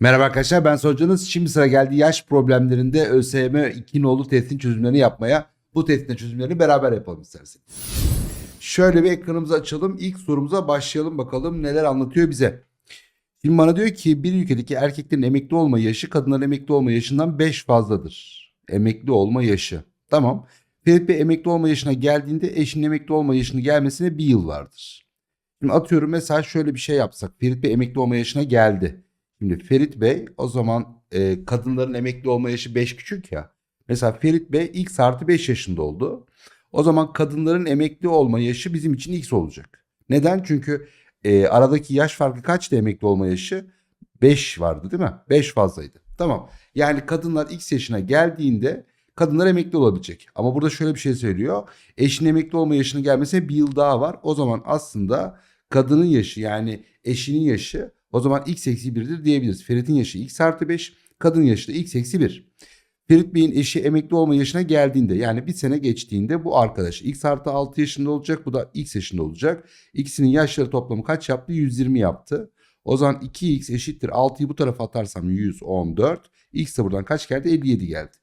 Merhaba arkadaşlar ben Sonucunuz. Şimdi sıra geldi yaş problemlerinde ÖSYM 2 nolu testin çözümlerini yapmaya. Bu testin çözümlerini beraber yapalım isterseniz. Şöyle bir ekranımızı açalım. İlk sorumuza başlayalım bakalım neler anlatıyor bize. Şimdi bana diyor ki bir ülkedeki erkeklerin emekli olma yaşı kadınların emekli olma yaşından 5 fazladır. Emekli olma yaşı. Tamam. Ferit Bey emekli olma yaşına geldiğinde eşinin emekli olma yaşına gelmesine bir yıl vardır. Şimdi atıyorum mesela şöyle bir şey yapsak. Ferit Bey emekli olma yaşına geldi. Şimdi Ferit Bey o zaman e, kadınların emekli olma yaşı 5 küçük ya. Mesela Ferit Bey x artı 5 yaşında oldu. O zaman kadınların emekli olma yaşı bizim için x olacak. Neden? Çünkü e, aradaki yaş farkı kaçtı emekli olma yaşı? 5 vardı değil mi? 5 fazlaydı. Tamam. Yani kadınlar x yaşına geldiğinde kadınlar emekli olabilecek. Ama burada şöyle bir şey söylüyor. Eşin emekli olma yaşına gelmesine bir yıl daha var. O zaman aslında kadının yaşı yani eşinin yaşı o zaman x eksi 1'dir diyebiliriz. Ferit'in yaşı x artı 5, kadın yaşı da x eksi 1. Ferit Bey'in eşi emekli olma yaşına geldiğinde yani bir sene geçtiğinde bu arkadaş x artı 6 yaşında olacak. Bu da x yaşında olacak. İkisinin yaşları toplamı kaç yaptı? 120 yaptı. O zaman 2x eşittir 6'yı bu tarafa atarsam 114. X de buradan kaç geldi? 57 geldi.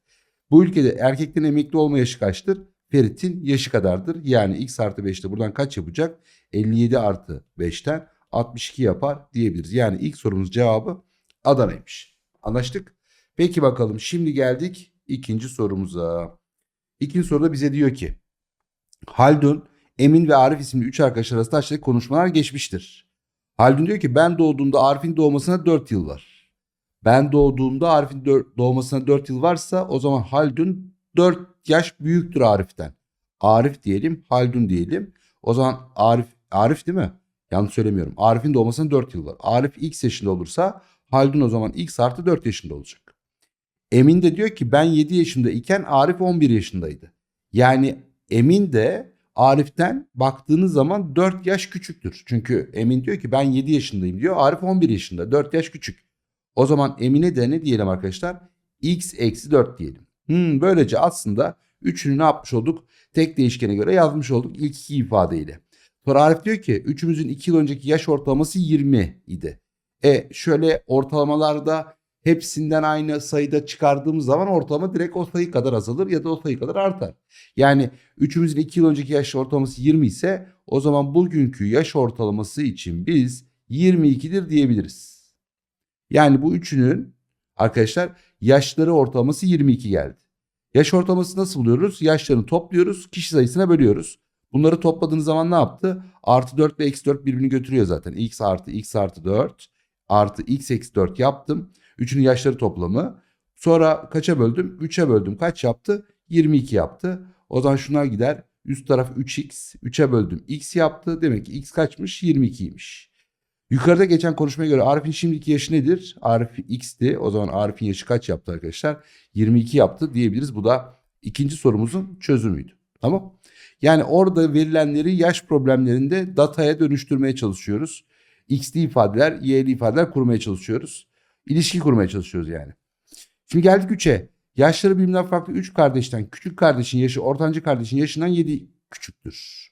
Bu ülkede erkeklerin emekli olma yaşı kaçtır? Ferit'in yaşı kadardır. Yani x artı 5 de buradan kaç yapacak? 57 artı 5'ten 62 yapar diyebiliriz. Yani ilk sorumuz cevabı Adana'ymış. Anlaştık? Peki bakalım şimdi geldik ikinci sorumuza. İkinci soruda bize diyor ki Haldun, Emin ve Arif isimli üç arkadaş arasında aşağıdaki konuşmalar geçmiştir. Haldun diyor ki ben doğduğumda Arif'in doğmasına 4 yıl var. Ben doğduğumda Arif'in doğmasına 4 yıl varsa o zaman Haldun 4 yaş büyüktür Arif'ten. Arif diyelim, Haldun diyelim. O zaman Arif, Arif değil mi? Yanlış söylemiyorum. Arif'in doğmasına 4 yıl var. Arif x yaşında olursa Haldun o zaman x artı 4 yaşında olacak. Emin de diyor ki ben 7 yaşında iken Arif 11 yaşındaydı. Yani Emin de Arif'ten baktığınız zaman 4 yaş küçüktür. Çünkü Emin diyor ki ben 7 yaşındayım diyor. Arif 11 yaşında. 4 yaş küçük. O zaman Emin'e de ne diyelim arkadaşlar? x eksi 4 diyelim. Hmm, böylece aslında üçünü ne yapmış olduk? Tek değişkene göre yazmış olduk ilk iki ifadeyle. Sonra Arif diyor ki üçümüzün 2 yıl önceki yaş ortalaması 20 idi. E şöyle ortalamalarda hepsinden aynı sayıda çıkardığımız zaman ortalama direkt o sayı kadar azalır ya da o sayı kadar artar. Yani üçümüzün 2 yıl önceki yaş ortalaması 20 ise o zaman bugünkü yaş ortalaması için biz 22'dir diyebiliriz. Yani bu üçünün arkadaşlar yaşları ortalaması 22 geldi. Yaş ortalaması nasıl buluyoruz? Yaşlarını topluyoruz, kişi sayısına bölüyoruz. Bunları topladığınız zaman ne yaptı? Artı 4 ve eksi 4 birbirini götürüyor zaten. x artı x artı 4 artı x eksi 4 yaptım. Üçünün yaşları toplamı. Sonra kaça böldüm? 3'e böldüm. Kaç yaptı? 22 yaptı. O zaman şunlar gider. Üst taraf 3x. 3'e böldüm. x yaptı. Demek ki x kaçmış? 22'ymiş. Yukarıda geçen konuşmaya göre Arif'in şimdiki yaşı nedir? Arif x'ti. O zaman Arif'in yaşı kaç yaptı arkadaşlar? 22 yaptı diyebiliriz. Bu da ikinci sorumuzun çözümüydü. Tamam. Yani orada verilenleri yaş problemlerinde dataya dönüştürmeye çalışıyoruz. X'li ifadeler, Y'li ifadeler kurmaya çalışıyoruz. İlişki kurmaya çalışıyoruz yani. Şimdi geldik 3'e. Yaşları birbirinden farklı 3 kardeşten küçük kardeşin yaşı ortanca kardeşin yaşından 7 küçüktür.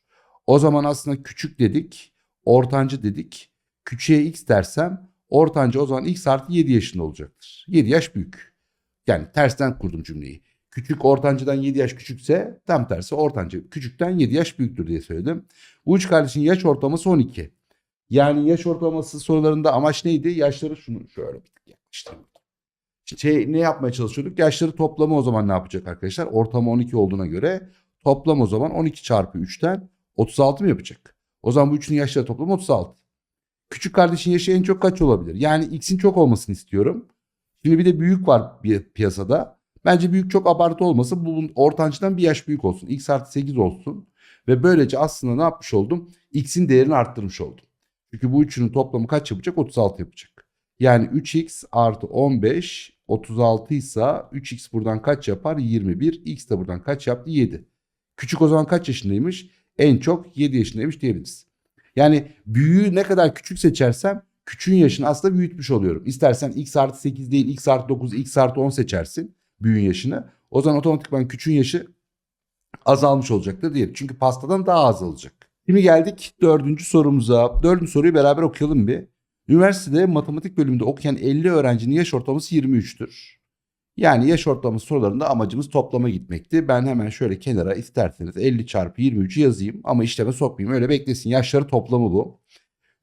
O zaman aslında küçük dedik, ortancı dedik. Küçüğe x dersem ortanca o zaman x artı 7 yaşında olacaktır. 7 yaş büyük. Yani tersten kurdum cümleyi. Küçük ortancıdan 7 yaş küçükse tam tersi ortanca küçükten 7 yaş büyüktür diye söyledim. Bu üç kardeşin yaş ortalaması 12. Yani yaş ortalaması sorularında amaç neydi? Yaşları şunu şöyle yaklaştırmak. Şey, ne yapmaya çalışıyorduk? Yaşları toplamı o zaman ne yapacak arkadaşlar? Ortalama 12 olduğuna göre toplam o zaman 12 çarpı 3'ten 36 mı yapacak? O zaman bu üçünün yaşları toplamı 36. Küçük kardeşin yaşı en çok kaç olabilir? Yani x'in çok olmasını istiyorum. Şimdi bir de büyük var bir piyasada. Bence büyük çok abartı olmasın. Bu ortancıdan bir yaş büyük olsun. X artı 8 olsun. Ve böylece aslında ne yapmış oldum? X'in değerini arttırmış oldum. Çünkü bu üçünün toplamı kaç yapacak? 36 yapacak. Yani 3x artı 15 36 ise 3x buradan kaç yapar? 21. X de buradan kaç yaptı? 7. Küçük o zaman kaç yaşındaymış? En çok 7 yaşındaymış diyebiliriz. Yani büyüğü ne kadar küçük seçersem küçüğün yaşını aslında büyütmüş oluyorum. İstersen x artı 8 değil x artı 9 x artı 10 seçersin büyüğün yaşını. O zaman otomatikman küçüğün yaşı azalmış olacaktır diyelim. Çünkü pastadan daha az alacak. Şimdi geldik dördüncü sorumuza. Dördüncü soruyu beraber okuyalım bir. Üniversitede matematik bölümünde okuyan 50 öğrencinin yaş ortalaması 23'tür. Yani yaş ortalaması sorularında amacımız toplama gitmekti. Ben hemen şöyle kenara isterseniz 50 çarpı 23'ü yazayım ama işleme sokmayayım. Öyle beklesin. Yaşları toplamı bu.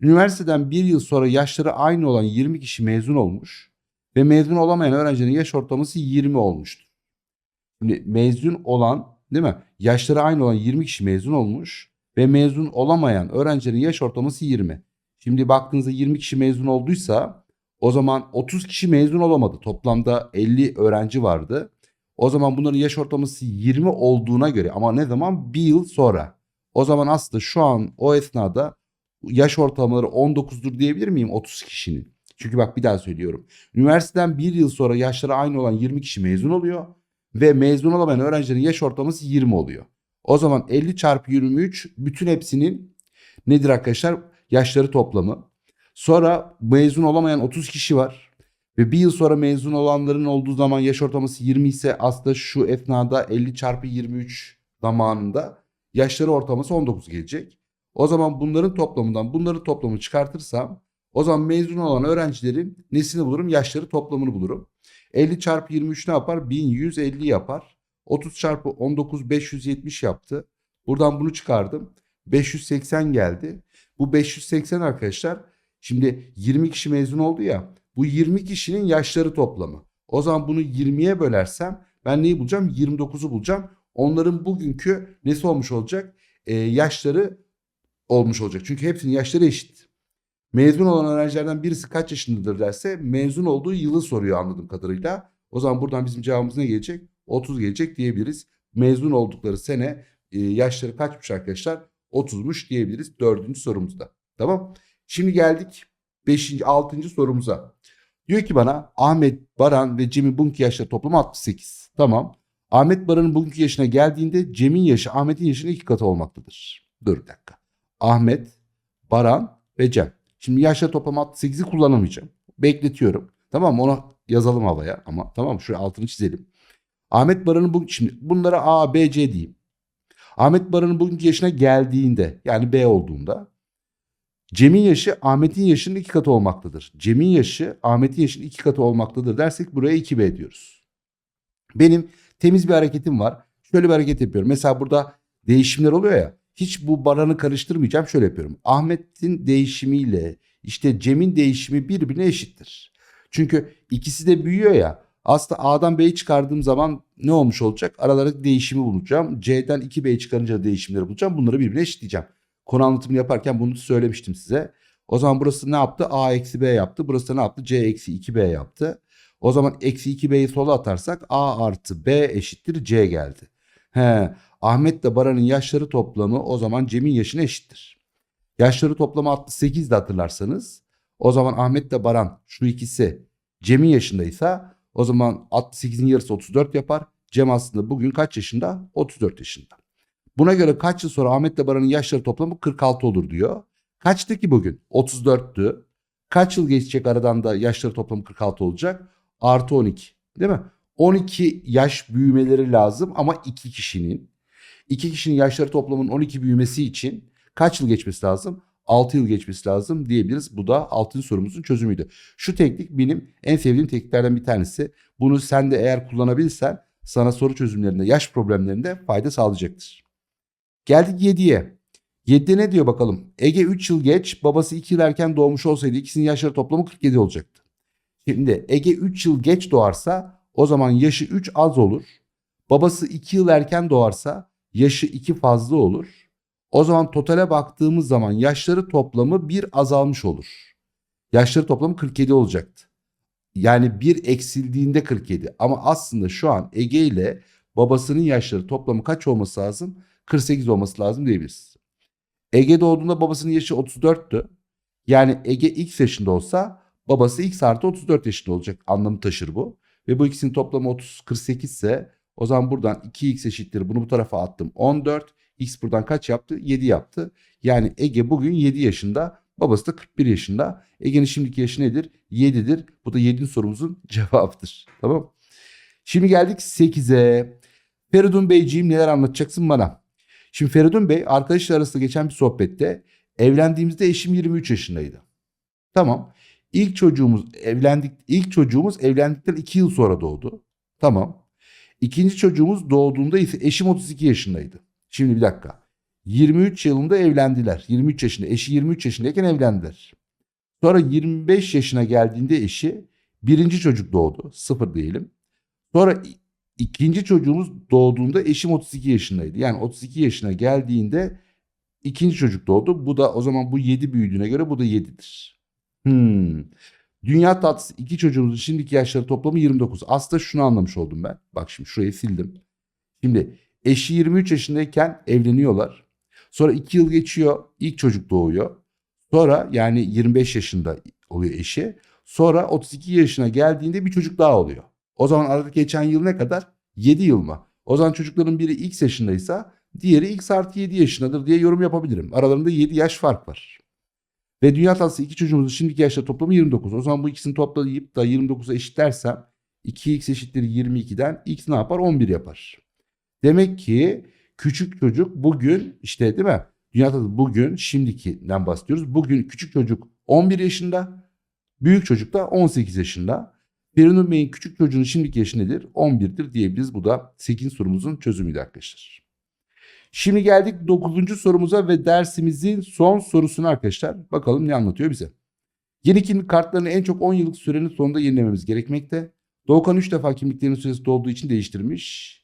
Üniversiteden bir yıl sonra yaşları aynı olan 20 kişi mezun olmuş ve mezun olamayan öğrencinin yaş ortalaması 20 olmuştur. Şimdi mezun olan değil mi? Yaşları aynı olan 20 kişi mezun olmuş ve mezun olamayan öğrencinin yaş ortalaması 20. Şimdi baktığınızda 20 kişi mezun olduysa o zaman 30 kişi mezun olamadı. Toplamda 50 öğrenci vardı. O zaman bunların yaş ortalaması 20 olduğuna göre ama ne zaman? Bir yıl sonra. O zaman aslında şu an o esnada yaş ortalamaları 19'dur diyebilir miyim 30 kişinin? Çünkü bak bir daha söylüyorum. Üniversiteden bir yıl sonra yaşları aynı olan 20 kişi mezun oluyor. Ve mezun olamayan öğrencilerin yaş ortalaması 20 oluyor. O zaman 50 çarpı 23 bütün hepsinin nedir arkadaşlar? Yaşları toplamı. Sonra mezun olamayan 30 kişi var. Ve bir yıl sonra mezun olanların olduğu zaman yaş ortalaması 20 ise aslında şu esnada 50 çarpı 23 zamanında yaşları ortalaması 19 gelecek. O zaman bunların toplamından bunların toplamını çıkartırsam o zaman mezun olan öğrencilerin nesini bulurum? Yaşları toplamını bulurum. 50 çarpı 23 ne yapar? 1150 yapar. 30 çarpı 19 570 yaptı. Buradan bunu çıkardım. 580 geldi. Bu 580 arkadaşlar şimdi 20 kişi mezun oldu ya. Bu 20 kişinin yaşları toplamı. O zaman bunu 20'ye bölersem ben neyi bulacağım? 29'u bulacağım. Onların bugünkü nesi olmuş olacak? Ee, yaşları olmuş olacak. Çünkü hepsinin yaşları eşit. Mezun olan öğrencilerden birisi kaç yaşındadır derse mezun olduğu yılı soruyor anladığım kadarıyla. O zaman buradan bizim cevabımız ne gelecek? 30 gelecek diyebiliriz. Mezun oldukları sene e, yaşları kaçmış arkadaşlar? 30'muş diyebiliriz dördüncü sorumuzda. Tamam. Şimdi geldik 5. 6. sorumuza. Diyor ki bana Ahmet, Baran ve Cem'in bugünkü yaşları toplamı 68. Tamam. Ahmet Baran'ın bugünkü yaşına geldiğinde Cem'in yaşı Ahmet'in yaşının iki katı olmaktadır. Dur bir dakika. Ahmet, Baran ve Cem. Şimdi yaşları toplamı 68'i kullanamayacağım. Bekletiyorum. Tamam mı? Onu yazalım havaya ama tamam mı? Şuraya altını çizelim. Ahmet Baran'ın bu şimdi bunlara A, B, C diyeyim. Ahmet Baran'ın bugünkü yaşına geldiğinde yani B olduğunda Cem'in yaşı Ahmet'in yaşının iki katı olmaktadır. Cem'in yaşı Ahmet'in yaşının iki katı olmaktadır dersek buraya 2B diyoruz. Benim temiz bir hareketim var. Şöyle bir hareket yapıyorum. Mesela burada değişimler oluyor ya. Hiç bu Baran'ı karıştırmayacağım. Şöyle yapıyorum. Ahmet'in değişimiyle işte Cem'in değişimi birbirine eşittir. Çünkü ikisi de büyüyor ya. Aslında A'dan B'yi çıkardığım zaman ne olmuş olacak? Aralardaki değişimi bulacağım. C'den 2B'yi çıkarınca değişimleri bulacağım. Bunları birbirine eşitleyeceğim. Konu anlatımını yaparken bunu söylemiştim size. O zaman burası ne yaptı? A eksi B yaptı. Burası da ne yaptı? C eksi 2B yaptı. O zaman eksi 2B'yi sola atarsak A artı B eşittir C geldi. He, Ahmet de Baran'ın yaşları toplamı o zaman Cem'in yaşına eşittir. Yaşları toplamı 68 de hatırlarsanız. O zaman Ahmet de Baran şu ikisi Cem'in yaşındaysa o zaman 68'in yarısı 34 yapar. Cem aslında bugün kaç yaşında? 34 yaşında. Buna göre kaç yıl sonra Ahmet ile Baran'ın yaşları toplamı 46 olur diyor. Kaçtı ki bugün? 34'tü. Kaç yıl geçecek aradan da yaşları toplamı 46 olacak? Artı 12 değil mi? 12 yaş büyümeleri lazım ama 2 kişinin. 2 kişinin yaşları toplamının 12 büyümesi için kaç yıl geçmesi lazım? 6 yıl geçmesi lazım diyebiliriz. Bu da 6. sorumuzun çözümüydü. Şu teknik benim en sevdiğim tekniklerden bir tanesi. Bunu sen de eğer kullanabilirsen sana soru çözümlerinde, yaş problemlerinde fayda sağlayacaktır. Geldik 7'ye. 7'de ne diyor bakalım? Ege 3 yıl geç, babası 2 yıl erken doğmuş olsaydı ikisinin yaşları toplamı 47 olacaktı. Şimdi Ege 3 yıl geç doğarsa o zaman yaşı 3 az olur. Babası 2 yıl erken doğarsa yaşı 2 fazla olur. O zaman totale baktığımız zaman yaşları toplamı 1 azalmış olur. Yaşları toplamı 47 olacaktı. Yani 1 eksildiğinde 47 ama aslında şu an Ege ile babasının yaşları toplamı kaç olması lazım? 48 olması lazım diyebiliriz. Ege doğduğunda babasının yaşı 34'tü. Yani Ege x yaşında olsa babası x artı 34 yaşında olacak anlamı taşır bu. Ve bu ikisinin toplamı 30, 48 ise o zaman buradan 2x eşittir. Bunu bu tarafa attım 14. X buradan kaç yaptı? 7 yaptı. Yani Ege bugün 7 yaşında. Babası da 41 yaşında. Ege'nin şimdiki yaşı nedir? 7'dir. Bu da 7. sorumuzun cevabıdır. Tamam Şimdi geldik 8'e. Feridun Beyciğim neler anlatacaksın bana? Şimdi Feridun Bey arkadaşlar arasında geçen bir sohbette evlendiğimizde eşim 23 yaşındaydı. Tamam. İlk çocuğumuz evlendik ilk çocuğumuz evlendikten 2 yıl sonra doğdu. Tamam. İkinci çocuğumuz doğduğunda ise eşim 32 yaşındaydı. Şimdi bir dakika. 23 yılında evlendiler. 23 yaşında. Eşi 23 yaşındayken evlendiler. Sonra 25 yaşına geldiğinde eşi birinci çocuk doğdu. Sıfır diyelim. Sonra ikinci çocuğumuz doğduğunda eşim 32 yaşındaydı. Yani 32 yaşına geldiğinde ikinci çocuk doğdu. Bu da o zaman bu 7 büyüdüğüne göre bu da 7'dir. Hmm. Dünya tatlısı iki çocuğumuzun şimdiki yaşları toplamı 29. Aslında şunu anlamış oldum ben. Bak şimdi şurayı sildim. Şimdi eşi 23 yaşındayken evleniyorlar. Sonra 2 yıl geçiyor. ilk çocuk doğuyor. Sonra yani 25 yaşında oluyor eşi. Sonra 32 yaşına geldiğinde bir çocuk daha oluyor. O zaman aradaki geçen yıl ne kadar? 7 yıl mı? O zaman çocukların biri x yaşındaysa diğeri x artı 7 yaşındadır diye yorum yapabilirim. Aralarında 7 yaş fark var. Ve dünya tatlısı iki çocuğumuzun şimdiki yaşları toplamı 29. O zaman bu ikisini toplayıp da 29'a eşitlersem 2x eşittir 22'den x ne yapar? 11 yapar. Demek ki küçük çocuk bugün işte değil mi? Dünya tatlısı bugün şimdikinden bahsediyoruz. Bugün küçük çocuk 11 yaşında. Büyük çocuk da 18 yaşında. Feridun Bey'in küçük çocuğunun şimdiki yaşı nedir? 11'dir diyebiliriz. Bu da 8 sorumuzun çözümüydü arkadaşlar. Şimdi geldik 9. sorumuza ve dersimizin son sorusuna arkadaşlar. Bakalım ne anlatıyor bize. Yeni kimlik kartlarını en çok 10 yıllık sürenin sonunda yenilememiz gerekmekte. Doğukan 3 defa kimliklerinin süresi dolduğu için değiştirmiş.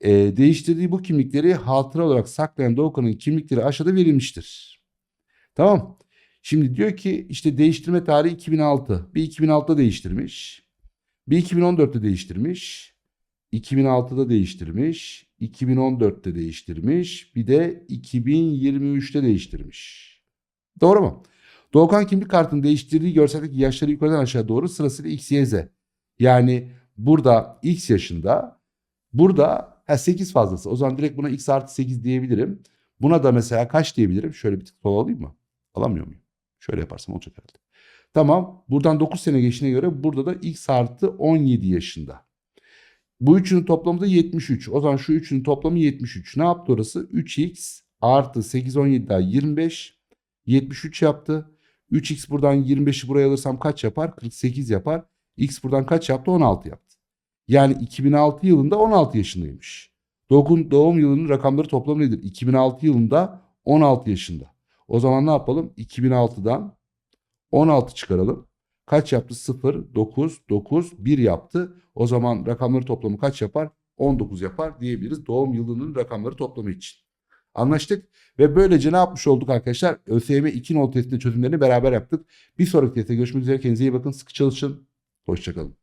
Ee, değiştirdiği bu kimlikleri hatıra olarak saklayan Doğukan'ın kimlikleri aşağıda verilmiştir. Tamam. Şimdi diyor ki işte değiştirme tarihi 2006. Bir 2006'da değiştirmiş. Bir 2014'te değiştirmiş. 2006'da değiştirmiş. 2014'te değiştirmiş. Bir de 2023'te değiştirmiş. Doğru mu? Doğukan kimlik kartının değiştirdiği görseldeki yaşları yukarıdan aşağı doğru sırasıyla X, Y, Z. Yani burada X yaşında, burada ha 8 fazlası. O zaman direkt buna X artı 8 diyebilirim. Buna da mesela kaç diyebilirim? Şöyle bir tık sola alayım mı? Alamıyor muyum? Şöyle yaparsam olacak herhalde. Tamam. Buradan 9 sene geçtiğine göre burada da X artı 17 yaşında. Bu üçünün toplamı da 73. O zaman şu üçünün toplamı 73. Ne yaptı orası? 3x artı 8 17 daha 25. 73 yaptı. 3x buradan 25'i buraya alırsam kaç yapar? 48 yapar. X buradan kaç yaptı? 16 yaptı. Yani 2006 yılında 16 yaşındaymış. Doğum, doğum yılının rakamları toplamı nedir? 2006 yılında 16 yaşında. O zaman ne yapalım? 2006'dan 16 çıkaralım. Kaç yaptı? 0, 9, 9, 1 yaptı. O zaman rakamları toplamı kaç yapar? 19 yapar diyebiliriz doğum yılının rakamları toplamı için. Anlaştık ve böylece ne yapmış olduk arkadaşlar? ÖSYM 2 not testinde çözümlerini beraber yaptık. Bir sonraki testte görüşmek üzere. Kendinize iyi bakın. Sıkı çalışın. Hoşçakalın.